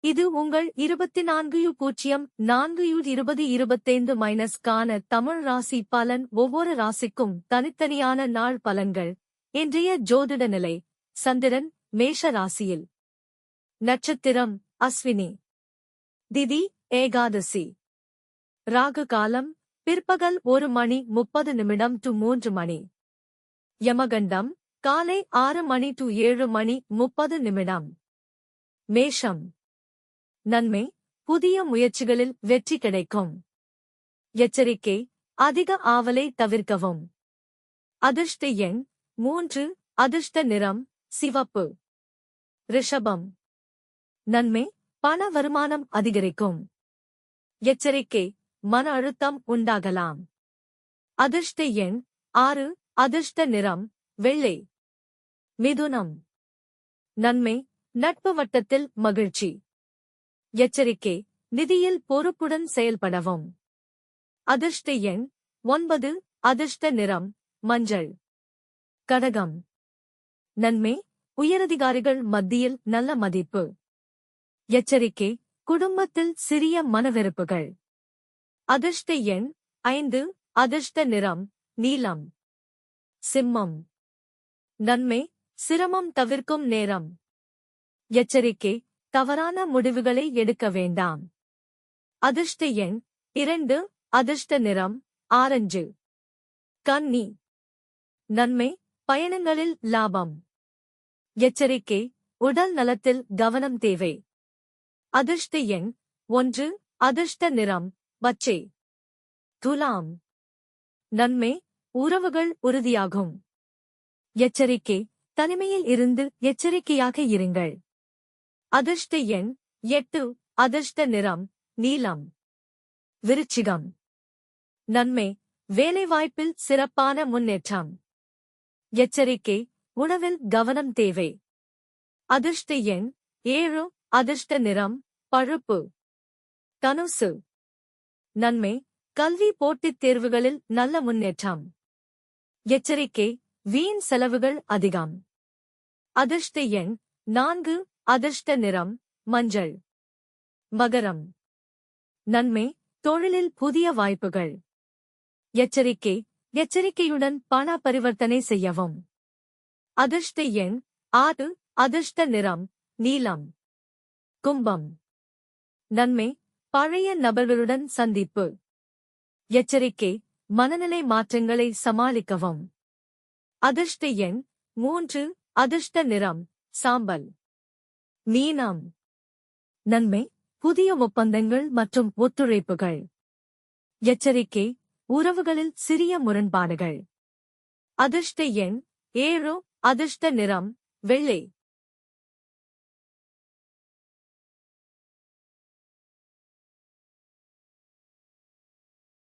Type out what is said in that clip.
இது உங்கள் இருபத்தி நான்கு யூ பூஜ்ஜியம் நான்கு யூ இருபது இருபத்தைந்து மைனஸ் கான தமிழ் ராசி பலன் ஒவ்வொரு ராசிக்கும் தனித்தனியான நாள் பலன்கள். இன்றைய ஜோதிட நிலை சந்திரன் மேஷ ராசியில். நட்சத்திரம் அஸ்வினி. திதி ஏகாதசி. ராகு காலம் பிற்பகல் ஒரு மணி முப்பது நிமிடம் டு மூன்று மணி. யமகண்டம் காலை ஆறு மணி டு ஏழு மணி முப்பது நிமிடம். மேஷம். நன்மை புதிய முயற்சிகளில் வெற்றி கிடைக்கும். எச்சரிக்கை அதிக ஆவலை தவிர்க்கவும். அதிர்ஷ்ட எண் மூன்று அதிர்ஷ்ட நிறம் சிவப்பு. ரிஷபம். நன்மை பண வருமானம் அதிகரிக்கும். எச்சரிக்கை மன அழுத்தம் உண்டாகலாம். அதிர்ஷ்ட எண் ஆறு அதிர்ஷ்ட நிறம் வெள்ளை. மிதுனம். நன்மை நட்பு வட்டத்தில் மகிழ்ச்சி. எச்சரிக்கை நிதியில் பொறுப்புடன் செயல்படவும். அதிர்ஷ்ட எண் ஒன்பது அதிர்ஷ்ட நிறம் மஞ்சள். கடகம். நன்மை உயரதிகாரிகள் மத்தியில் நல்ல மதிப்பு. எச்சரிக்கை குடும்பத்தில் சிறிய மனவெறுப்புகள். அதிர்ஷ்ட எண் ஐந்து அதிர்ஷ்ட நிறம் நீலம். சிம்மம். நன்மை சிரமம் தவிர்க்கும் நேரம். எச்சரிக்கை தவறான முடிவுகளை எடுக்க வேண்டாம். அதிர்ஷ்ட எண் இரண்டு அதிர்ஷ்ட நிறம் ஆரஞ்சு. கன்னி. நன்மை பயணங்களில் லாபம். எச்சரிக்கை உடல் நலத்தில் கவனம் தேவை. அதிர்ஷ்ட எண் ஒன்று அதிர்ஷ்ட நிறம் பச்சை. துலாம். நன்மை உறவுகள் உறுதியாகும். எச்சரிக்கை தனிமையில் இருந்து எச்சரிக்கையாக இருங்கள். அதிர்ஷ்ட எண் எட்டு அதிர்ஷ்ட நிறம் நீலம் விருச்சிகம். நன்மை வேலைவாய்ப்பில் சிறப்பான முன்னேற்றம். எச்சரிக்கை உணவில் கவனம் தேவை. அதிர்ஷ்ட எண் ஏழு அதிர்ஷ்ட நிறம் பழுப்பு. தனுசு. நன்மை கல்வி போட்டித் தேர்வுகளில் நல்ல முன்னேற்றம். எச்சரிக்கை வீண் செலவுகள் அதிகம். அதிர்ஷ்ட எண் நான்கு அதிர்ஷ்ட நிறம் மஞ்சள். மகரம். நன்மை தொழிலில் புதிய வாய்ப்புகள். எச்சரிக்கை எச்சரிக்கையுடன் பண பரிவர்த்தனை செய்யவும். அதிர்ஷ்ட எண் ஆறு அதிர்ஷ்ட நிறம் நீலம். கும்பம். நன்மை பழைய நபர்களுடன் சந்திப்பு. எச்சரிக்கை மனநிலை மாற்றங்களை சமாளிக்கவும். அதிர்ஷ்ட எண் மூன்று அதிர்ஷ்ட நிறம் சாம்பல். மீனம் நன்மை புதிய ஒப்பந்தங்கள் மற்றும் ஒத்துழைப்புகள். எச்சரிக்கை உறவுகளில் சிறிய முரண்பாடுகள். அதிர்ஷ்ட எண் ஏழு அதிர்ஷ்ட நிறம் வெள்ளை.